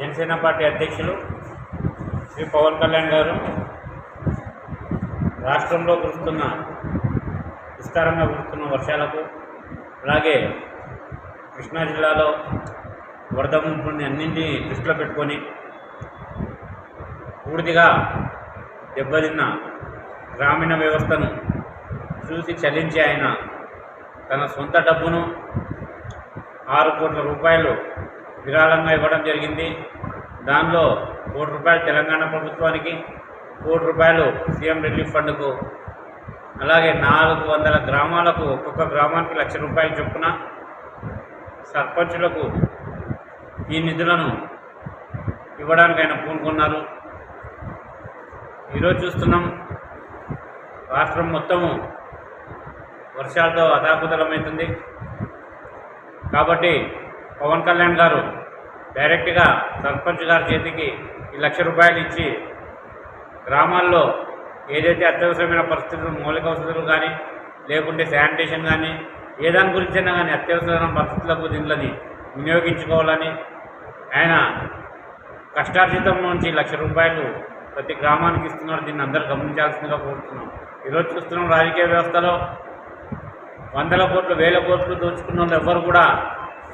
Janasena party అధ్యక్షులు శ్రీ పవన్ కళ్యాణ్ గారు రాష్ట్రంలో కురుస్తున్న విస్తారంగా కురుస్తున్న వర్షాలకు అలాగే కృష్ణా జిల్లాలో వరద ముంపుని అన్నింటినీ దృష్టిలో పెట్టుకొని పూర్తిగా దెబ్బతిన్న గ్రామీణ వ్యవస్థను చూసి చలించి ఆయన తన సొంత డబ్బును ఆరు కోట్ల రూపాయలు విరాళంగా ఇవ్వడం జరిగింది. దానిలో కోటి రూపాయలు తెలంగాణ ప్రభుత్వానికి కోటి రూపాయలు సీఎం రిలీఫ్ ఫండ్కు అలాగే నాలుగు వందల గ్రామాలకు ఒక్కొక్క గ్రామానికి లక్ష రూపాయలు చొప్పున సర్పంచులకు ఈ నిధులను ఇవ్వడానికి ఆయన పూనుకున్నారు. ఈరోజు చూస్తున్నాం రాష్ట్రం మొత్తము వర్షాలతో అదాకుతలమవుతుంది కాబట్టి పవన్ కళ్యాణ్ గారు డైరెక్ట్గా సర్పంచ్ గారి చేతికి ఈ లక్ష రూపాయలు ఇచ్చి గ్రామాల్లో ఏదైతే అత్యవసరమైన పరిస్థితులు మౌలిక వసతులు కానీ లేకుంటే శానిటేషన్ కానీ ఏ దాని గురించైనా కానీ అత్యవసరమైన పరిస్థితులకు దీనిని వినియోగించుకోవాలని ఆయన కష్టార్జితం నుంచి లక్ష రూపాయలు ప్రతి గ్రామానికి ఇస్తున్నారు దీన్ని అందరూ గమనించాల్సిందిగా కోరుతున్నాం. ఈరోజు చూస్తున్నాం రాజకీయ వ్యవస్థలో వందల కోట్లు వేల కోట్లు దోచుకున్న వాళ్ళు ఎవ్వరు కూడా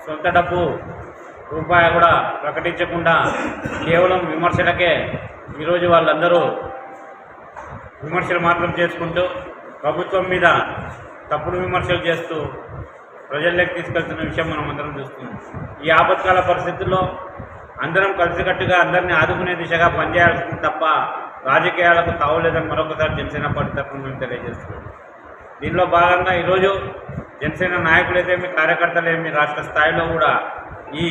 సొంత డబ్బు రూపాయి కూడా ప్రకటించకుండా కేవలం విమర్శలకే ఈరోజు వాళ్ళందరూ విమర్శలు మాత్రం చేసుకుంటూ ప్రభుత్వం మీద తప్పుడు విమర్శలు చేస్తూ ప్రజల్లోకి తీసుకెళ్తున్న విషయం మనం అందరం చూస్తున్నాం. ఈ ఆపత్కాల పరిస్థితుల్లో అందరం కలిసికట్టుగా అందరినీ ఆదుకునే దిశగా పనిచేయాల్సింది తప్ప రాజకీయాలకు తావులేదని మరొకసారి జనసేన పార్టీ తరఫున మేము తెలియజేస్తున్నాం. దీనిలో భాగంగా ఈరోజు జనసేన నాయకులైతేమి కార్యకర్తలేమి రాష్ట్ర స్థాయిలో కూడా ఈ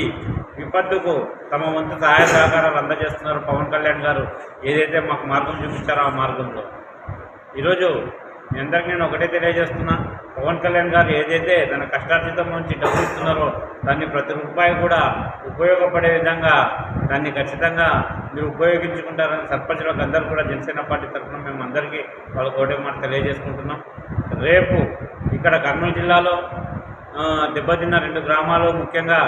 విపత్తుకు తమ వంతు సహాయ సహకారాలు అందజేస్తున్నారు పవన్ కళ్యాణ్ గారు. ఏదైతే మాకు మార్గం చూపించారో ఆ మార్గంలో. ఈరోజు మీ అందరికీ నేను ఒకటే తెలియజేస్తున్నా. పవన్ కళ్యాణ్ గారు ఏదైతే తన కష్టార్జితం నుంచి డబ్బు ఇస్తున్నారో దాన్ని ప్రతి రూపాయి కూడా ఉపయోగపడే విధంగా దాన్ని ఖచ్చితంగా మీరు ఉపయోగించుకుంటారని సర్పంచులకు అందరూ కూడా జనసేన పార్టీ తరఫున మేము అందరికీ వాళ్ళకి ఒకటే మాట తెలియజేసుకుంటున్నాం. రేపు ఇక్కడ కర్నూలు జిల్లాలో దెబ్బతిన్న రెండు గ్రామాలు ముఖ్యంగా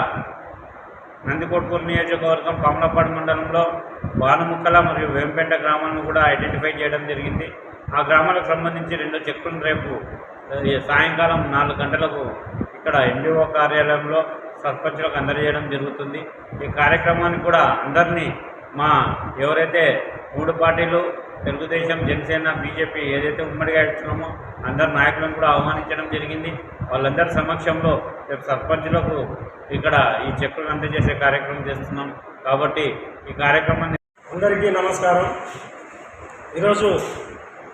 నందికొట్కూరు నియోజకవర్గం కమలపాడు మండలంలో వానముక్కల మరియు వేంపేట గ్రామాలను కూడా ఐడెంటిఫై చేయడం జరిగింది. ఆ గ్రామాలకు సంబంధించి రెండు చెక్కులను రేపు సాయంకాలం నాలుగు గంటలకు ఇక్కడ ఎన్డీఓ కార్యాలయంలో సర్పంచులకు అందజేయడం జరుగుతుంది. ఈ కార్యక్రమానికి కూడా అందరినీ మా ఎవరైతే మూడు పార్టీలు తెలుగుదేశం జనసేన బీజేపీ ఏదైతే ఉమ్మడిగా ఇస్తున్నామో అందరు నాయకులను కూడా ఆహ్వానించడం జరిగింది. వాళ్ళందరి సమక్షంలో రేపు సర్పంచులకు ఇక్కడ ఈ చెక్కులను అందజేసే కార్యక్రమం చేస్తున్నాం. కాబట్టి ఈ కార్యక్రమాన్ని అందరికీ నమస్కారం. ఈరోజు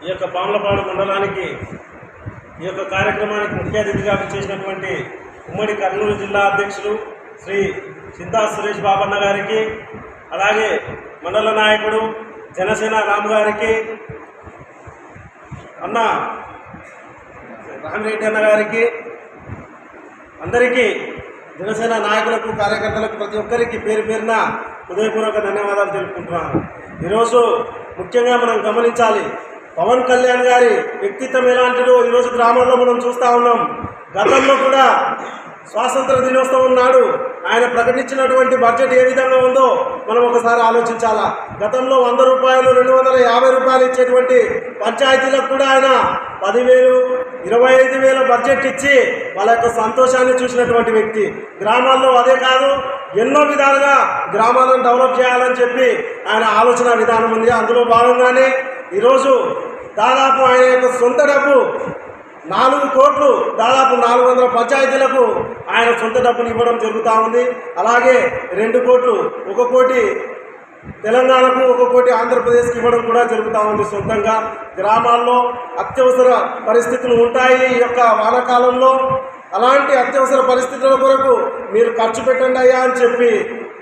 ఈ యొక్క పాములపాడు మండలానికి ఈ యొక్క కార్యక్రమానికి ముఖ్య అతిథిగా చేసినటువంటి ఉమ్మడి కర్నూలు జిల్లా అధ్యక్షులు శ్రీ సిద్ధా సురేష్ బాబన్న గారికి అలాగే మండల నాయకుడు జనసేన రామ్ గారికి అన్న రామిరెడ్డి అన్న గారికి అందరికీ జనసేన నాయకులకు కార్యకర్తలకు ప్రతి ఒక్కరికి పేరు పేరున హృదయపూర్వక ధన్యవాదాలు తెలుపుకుంటున్నాను. ఈరోజు ముఖ్యంగా మనం గమనించాలి పవన్ కళ్యాణ్ గారి వ్యక్తిత్వం ఎలాంటిదో ఈరోజు గ్రామంలో మనం చూస్తూ ఉన్నాం. గతంలో కూడా స్వాతంత్ర దినోత్సవం నాడు ఆయన ప్రకటించినటువంటి బడ్జెట్ ఏ విధంగా ఉందో మనం ఒకసారి ఆలోచించాలా? గతంలో వంద రూపాయలు రెండు వందల యాభై రూపాయలు ఇచ్చేటువంటి పంచాయతీలకు కూడా ఆయన పదివేలు ఇరవై ఐదు వేల బడ్జెట్ ఇచ్చి వాళ్ళ యొక్క సంతోషాన్ని చూసినటువంటి వ్యక్తి. గ్రామాల్లో అదే కాదు ఎన్నో విధాలుగా గ్రామాలను డెవలప్ చేయాలని చెప్పి ఆయన ఆలోచన విధానం ఉంది. అందులో భాగంగానే ఈరోజు దాదాపు ఆయన యొక్క సొంత డబ్బు నాలుగు కోట్లు దాదాపు నాలుగు వందల పంచాయతీలకు ఆయన సొంత డబ్బులు ఇవ్వడం జరుగుతూ ఉంది. అలాగే రెండు కోట్లు ఒక కోటి తెలంగాణకు ఒక కోటి ఆంధ్రప్రదేశ్కి ఇవ్వడం కూడా జరుగుతూ ఉంది సొంతంగా. గ్రామాల్లో అత్యవసర పరిస్థితులు ఉంటాయి ఈ యొక్క వానాకాలంలో. అలాంటి అత్యవసర పరిస్థితుల కొరకు మీరు ఖర్చు పెట్టండి అయ్యా అని చెప్పి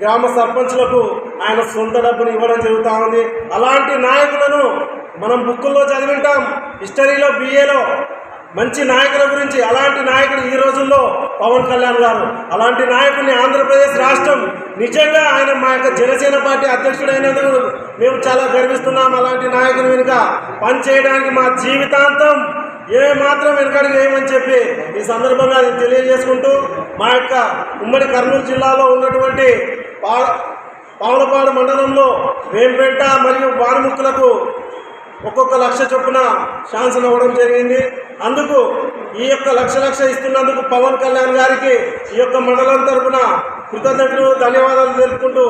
గ్రామ సర్పంచులకు ఆయన సొంత డబ్బును ఇవ్వడం జరుగుతూ ఉంది. అలాంటి నాయకులను మనం బుక్కుల్లో చదివింటాం. హిస్టరీలో బిఏలో మంచి నాయకుల గురించి అలాంటి నాయకుడు ఈ రోజుల్లో పవన్ కళ్యాణ్ గారు. అలాంటి నాయకుడిని ఆంధ్రప్రదేశ్ రాష్ట్రం నిజంగా ఆయన మా యొక్క జనసేన పార్టీ అధ్యక్షుడైనందుకు మేము చాలా గర్విస్తున్నాం. అలాంటి నాయకుని వెనుక పనిచేయడానికి మా జీవితాంతం ఏ మాత్రం వెనకడికి వేయమని చెప్పి ఈ సందర్భంగా తెలియజేసుకుంటూ మా యొక్క ఉమ్మడి కర్నూలు జిల్లాలో ఉన్నటువంటి పా పావులపాడు మండలంలో వేంపేట మరియు వానముక్కులకు ఒక్కొక్క లక్ష చొప్పున ఛాన్సులు అవ్వడం జరిగింది. అందుకు ఈ యొక్క లక్ష లక్ష ఇస్తున్నందుకు పవన్ కళ్యాణ్ గారికి ఈ యొక్క మండలం తరపున కృతజ్ఞతలు ధన్యవాదాలు తెలుపుకుంటూ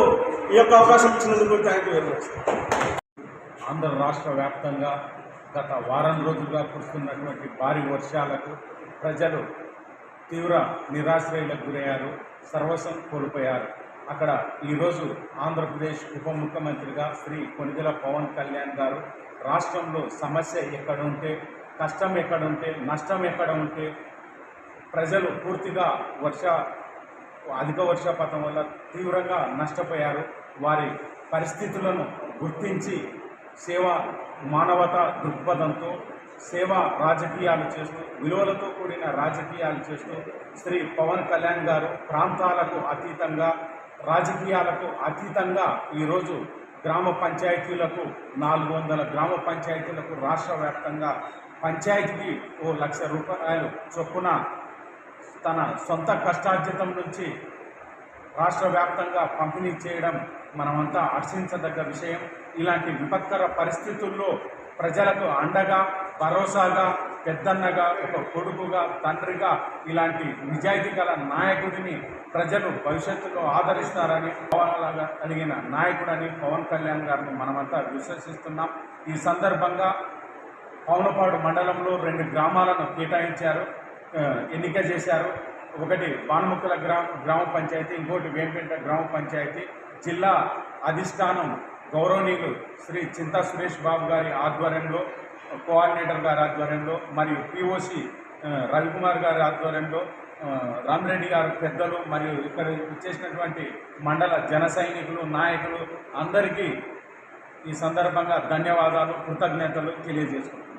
ఈ యొక్క అవకాశం ఇచ్చినందుకు thank you very much Andhra రాష్ట్ర వ్యాప్తంగా గత వారం రోజులుగా కురుస్తున్నటువంటి భారీ వర్షాలకు ప్రజలు తీవ్ర నిరాశ్రయలకు గురయ్యారు సర్వస్వం కోల్పోయారు. అక్కడ ఈరోజు ఆంధ్రప్రదేశ్ ఉప ముఖ్యమంత్రిగా శ్రీ కొనిదెల పవన్ కళ్యాణ్ గారు రాష్ట్రంలో సమస్య ఎక్కడ ఉంటే కష్టం ఎక్కడ ఉంటే నష్టం ఎక్కడ ఉంటే ప్రజలు పూర్తిగా వర్ష అధిక వర్షపాతం వల్ల తీవ్రంగా నష్టపోయారు. వారి పరిస్థితులను గుర్తించి సేవ మానవత దృక్పథంతో సేవ రాజకీయాలు చేస్తూ విలువలతో కూడిన రాజకీయాలు చేస్తూ శ్రీ పవన్ కళ్యాణ్ గారు ప్రాంతాలకు అతీతంగా రాజకీయాలకు అతీతంగా ఈరోజు గ్రామ పంచాయతీలకు నాలుగు వందల గ్రామ పంచాయతీలకు రాష్ట్ర వ్యాప్తంగా పంచాయతీకి ఓ లక్ష రూపాయలు చొప్పున తన సొంత కష్టార్జితం నుంచి రాష్ట్ర వ్యాప్తంగా పంపిణీ చేయడం మనమంతా హర్షించదగ్గ విషయం. ఇలాంటి విపత్కర పరిస్థితుల్లో ప్రజలకు అండగా భరోసాగా పెద్దన్నగా ఒక కొడుకుగా తండ్రిగా ఇలాంటి నిజాయితీ గల నాయకుడిని ప్రజలు భవిష్యత్తులో ఆదరిస్తారని భావనలాగా కలిగిన నాయకుడని పవన్ కళ్యాణ్ గారిని మనమంతా విశ్వసిస్తున్నాం. ఈ సందర్భంగా పవనపాడు మండలంలో రెండు గ్రామాలను కేటాయించారు ఎన్నిక చేశారు. ఒకటి బాణముక్కల గ్రామ గ్రామ పంచాయతీ ఇంకోటి వేంపేట గ్రామ పంచాయతీ. జిల్లా అధిష్టానం గౌరవనీయులు శ్రీ చింతా సురేష్ బాబు గారి ఆధ్వర్యంలో కోఆర్డినేటర్ గారి ఆధ్వర్యంలో మరియు పిఓసి రవికుమార్ గారి ఆధ్వర్యంలో ఆ, రామిరెడ్డి గారు పెద్దలు మరియు ఇక్కడ ఇచ్చేసినటువంటి మండల జన సైనికులు నాయకులు అందరికీ ఈ సందర్భంగా ధన్యవాదాలు కృతజ్ఞతలు తెలియజేసుకుంటున్నాను